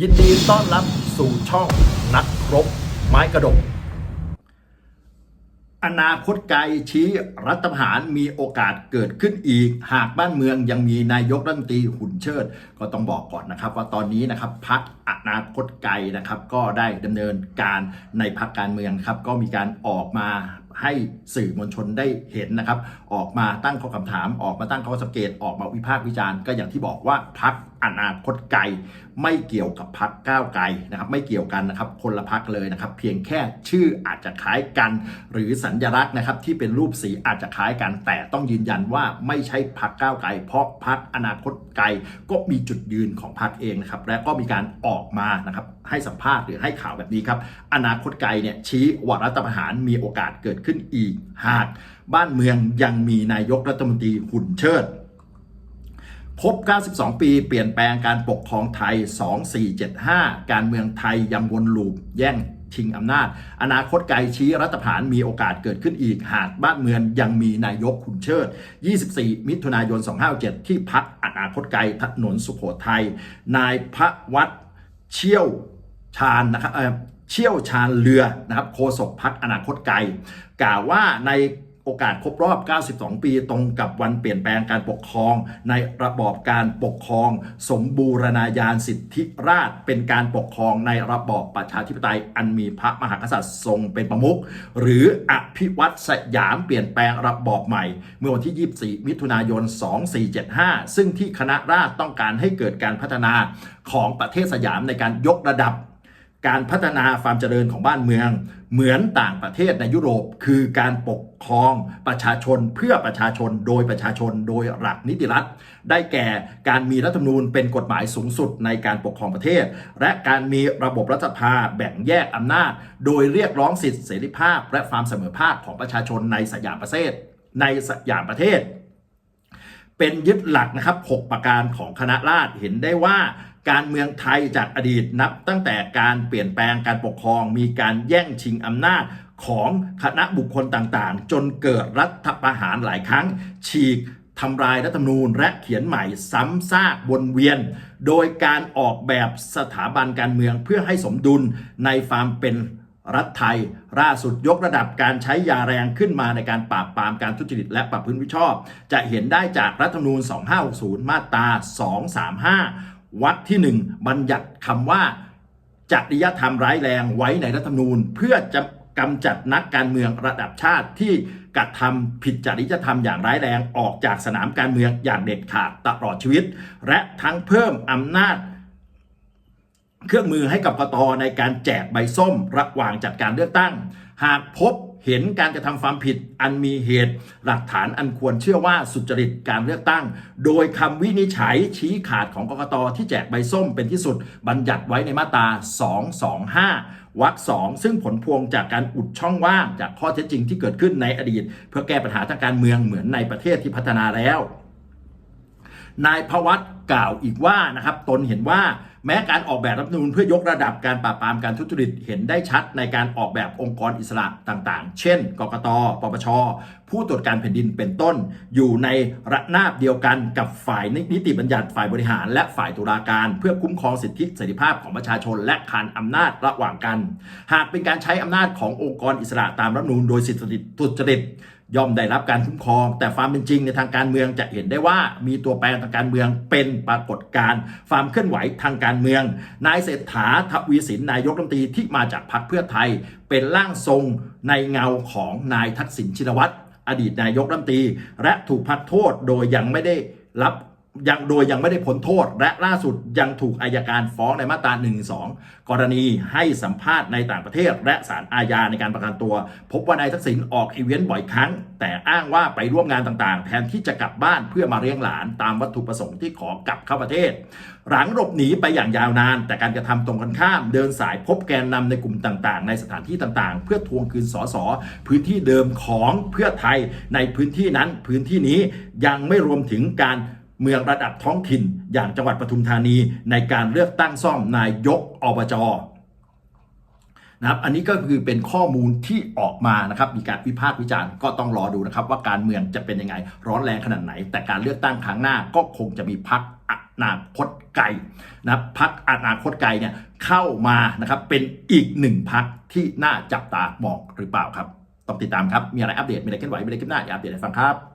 ยินดีต้อนรับสู่ช่องนักรบไม้กระดก อนาคตไกลชี้รัฐประหารมีโอกาสเกิดขึ้นอีก หากบ้านเมืองยังมีนายกรัฐมนตรีหุ่นเชิด ก็ต้องบอกก่อนนะครับ ว่าตอนนี้นะครับพักอนาคตไกลนะครับ ก็ได้ดำเนินการในพักการเมืองครับ ก็มีการออกมาให้สื่อมวลชนได้เห็นนะครับ ออกมาตั้งข้อคำถาม ออกมาตั้งข้อสังเกต ออกมาวิพากษ์วิจารณ์ก็อย่างที่บอกว่าพัก อนาคตไกล ไม่เกี่ยวกับพักก้าวไกลนะครับ ไม่เกี่ยวกันนะครับ คนละพักเลยนะครับ เพียงแค่ชื่ออาจจะคล้ายกัน หรือสัญลักษณ์นะครับที่เป็นรูปสีอาจจะคล้ายกัน แต่ต้องยืนยันว่าไม่ใช่พักก้าวไกล เพราะพักอนาคตไกลก็มีจุดยืนของพักเองนะครับ และก็มีการออกมานะครับให้สัมภาษณ์หรือให้ข่าวแบบนี้ครับ อนาคตไกลเนี่ยชี้ว่ารัฐประหารมีโอกาสเกิดขึ้นอีก หากบ้านเมืองยังมีนายกรัฐมนตรีหุ่นเชิด ครบ 92 ปี เปลี่ยนแปลงการปกครองไทย 2475 การเมืองไทยยังวนลูปแย่งชิงอำนาจ อนาคตไกลชี้รัฐประหารมีโอกาสเกิดขึ้นอีก หากบ้านเมืองยังมีนายกขุนเชิด 24 มิถุนายน 257 ที่พักอนาคตไกลถนนสุโขทัย นายพระวัดเชี่ยวชาญนะครับเอ่อเชี่ยวชาญเรือนะครับโฆษกพักอนาคตไกลกล่าวว่าใน โอกาสครบรอบ 92 ปี ตรงกับวันเปลี่ยนแปลงการปกครอง ในระบอบการปกครอง สมบูรณาญาณสิทธิราชเป็นการปกครองในระบอบประชาธิปไตย อันมีพระมหากษัตริย์ทรงเป็นประมุขหรืออภิวัตสยามเปลี่ยนแปลงระบอบใหม่ เมื่อวันที่ 24 มิถุนายน 2475 ซึ่งที่คณะราษฎรต้องการให้เกิดการพัฒนาของประเทศสยามในการยกระดับ การพัฒนาความเจริญของบ้านเมือง เหมือนต่างประเทศในยุโรป คือการปกครองประชาชนเพื่อประชาชนโดยประชาชนโดยหลักนิติรัฐ ได้แก่การมีรัฐธรรมนูญเป็นกฎหมายสูงสุดในการปกครองประเทศ และการมีระบบรัฐสภาแบ่งแยกอำนาจ โดยเรียกร้องสิทธิเสรีภาพ และความเสมอภาคของประชาชนในสยามประเทศ ในสยามประเทศเป็นยึดหลักนะครับ 6 ประการของคณะราษฎรเห็นได้ว่า การเมืองไทยจากอดีตนับตั้งแต่การเปลี่ยนแปลงการปกครอง มีการแย่งชิงอำนาจของคณะบุคคลต่างๆ จนเกิดรัฐประหารหลายครั้ง ฉีกทำลายรัฐธรรมนูญและเขียนใหม่ซ้ำซากวนเวียน โดยการออกแบบสถาบันการเมืองเพื่อให้สมดุลในความเป็นรัฐไทยล่าสุดยกระดับการใช้ยาแรงขึ้นมาในการปราบปรามการทุจริตและประพฤติมิชอบ จะเห็นได้จากรัฐธรรมนูญ 2560 มาตรา 235 วัดที่ 1 บัญญัติคำว่าจริยธรรมร้ายแรงไว้ในรัฐธรรมนูญ เพื่อจะกำจัดนักการเมืองระดับชาติที่กระทำผิดจริยธรรมอย่างร้ายแรงออกจากสนามการเมืองอย่างเด็ดขาดตลอดชีวิต และทั้งเพิ่มอำนาจ เครื่องมือให้กับกตในการแจกใบส้มระหว่างจัดการเลือกตั้ง หากพบเห็นการกระทำความผิดอันมีเหตุหลักฐานอันควรเชื่อว่าสุจริตการเลือกตั้ง โดยคำวินิจฉัยชี้ขาดของกกตที่แจกใบส้มเป็นที่สุด บัญญัติไว้ในมาตรา 225 วรรคสองซึ่งผลพวงจากการอุดช่องว่างจากข้อเท็จจริงที่เกิดขึ้นในอดีต เพื่อแก้ปัญหาทางการเมืองเหมือนในประเทศที่พัฒนาแล้ว นายพวัตกล่าวอีกว่านะครับตนเห็นว่า แม้การออกแบบรัฐธรรมนูญเพื่อยกระดับการปราบปรามการทุจริตเห็นได้ชัดในการออกแบบองค์กรอิสระต่างๆ เช่น กกต ปปช ผู้ตรวจการแผ่นดินเป็นต้น อยู่ในระนาบเดียวกันกับฝ่ายนิติบัญญัติฝ่ายบริหาร และฝ่ายตุลาการ เพื่อคุ้มครองสิทธิเสรีภาพของประชาชน และคานอำนาจระหว่างกัน หากเป็นการใช้อำนาจขององค์กรอิสระตามรัฐธรรมนูญโดยสิทธิทุจริต ย่อมได้รับการคุ้มครอง แต่ความเป็นจริงในทางการเมืองจะเห็นได้ว่ามีตัวแปรทางการเมืองเป็นปรากฏการณ์ความเคลื่อนไหวทางการเมือง นายเศรษฐาทวีสินนายกรัฐมนตรีที่มาจากพรรคเพื่อไทย เป็นร่างทรงในเงาของนายทักษิณชินวัตรอดีตนายกรัฐมนตรี และถูกพักโทษโดยยังไม่ได้รับ ยังโดยยังไม่ได้พ้นโทษ และล่าสุดยังถูกอายการฟ้องในมาตรา1นึกรณีให้สัมภาษณ์ในต่างประเทศ และศาลอาญาในการประกันตัว พบว่านายทักษิณออกอีเวนต์บ่อยครั้ง แต่อ้างว่าไปร่วมงานต่างๆ แทนที่จะกลับบ้านเพื่อมาเลี้ยงหลานตามวัตถุประสงค์ที่ขอกลับเข้าประเทศ หลังหลบหนีไปอย่างยาวนาน แต่การกระทำตรงกันข้าม เดินสายพบแกนนำในกลุ่มต่างๆ ในสถานที่ต่างๆ เพื่อทวงคืนสสพื้นที่เดิมของเพื่อไทยในพื้นที่นั้นพื้นที่นี้ยังไม่รวมถึงการ เมืองระดับท้องถิ่น อย่างจังหวัดปทุมธานีในการเลือกตั้งซ่อมนายกอบจนะครับอันนี้ก็คือเป็นข้อมูลที่ออกมานะครับมีการวิพากษ์วิจารณ์ก็ต้องรอดูนะครับว่าการเมืองจะเป็นยังไงร้อนแรงขนาดไหน แต่การเลือกตั้งครั้งหน้าก็คงจะมีพักอนาคตไกลนะพักอนาคตไกลเนี่ยเข้ามานะครับเป็นอีกหนึ่งพักที่น่าจับตามองหรือเปล่าครับต้องติดตามครับ มีอะไรอัปเดตมีอะไรเคลื่อนไหวมีอะไรขึ้นหน้าอย่าอัปเดตให้ฟังครับ